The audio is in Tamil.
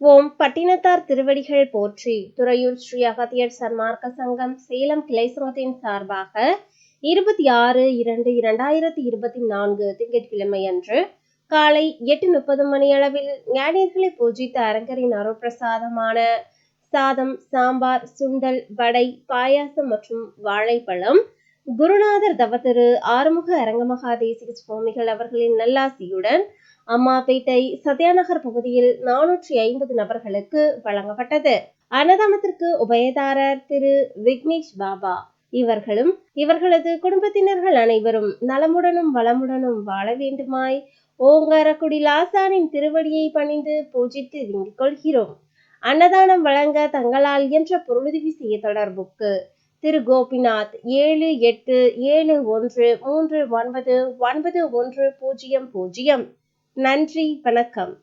ஓம் பட்டினத்தார் திருவடிகள் போற்றி துறையூர் ஸ்ரீ அகத்தியர் சன்மார்க்க சங்கம் சேலம் கிளை சங்கத்தின் சார்பாக இருபத்தி ஆறு இரண்டு இரண்டாயிரத்தி இருபத்தி நான்கு திங்கட்கிழமை அன்று காலை எட்டு முப்பது மணி அளவில் ஞானியர்களை பூஜித்த அரங்கரின் அருப்பிரசாதமான சாதம் சாம்பார் சுண்டல் வடை பாயாசம் மற்றும் வாழைப்பழம் குருநாதர் தவத்திரு ஆறுமுக அரங்கமகா தேசிக சுவாமிகள் அவர்களின் நல்லாசியுடன் அம்மாபேட்டை சத்யாநகர் பகுதியில் நானூற்றி ஐம்பது நபர்களுக்கு வழங்கப்பட்டது. அன்னதானத்திற்கு உபயதாரர் திரு விக்னேஷ் பாபா. இவர்களும் இவர்களது குடும்பத்தினர்கள் அனைவரும் நலமுடனும் வளமுடனும் வாழ வேண்டுமாய் ஓங்காரக்குடி லாசானின் திருவடியை பணிந்து பூஜித்து வேண்டிக் கொள்கிறோம். அன்னதானம் வழங்க தங்களால் என்ற பொருளுதவி செய்ய தொடர்புக்கு திரு கோபிநாத் ஏழு எட்டு ஏழு ஒன்று மூன்று ஒன்பது ஒன்பது ஒன்று பூஜ்ஜியம் பூஜ்ஜியம் நன்றி வணக்கம்.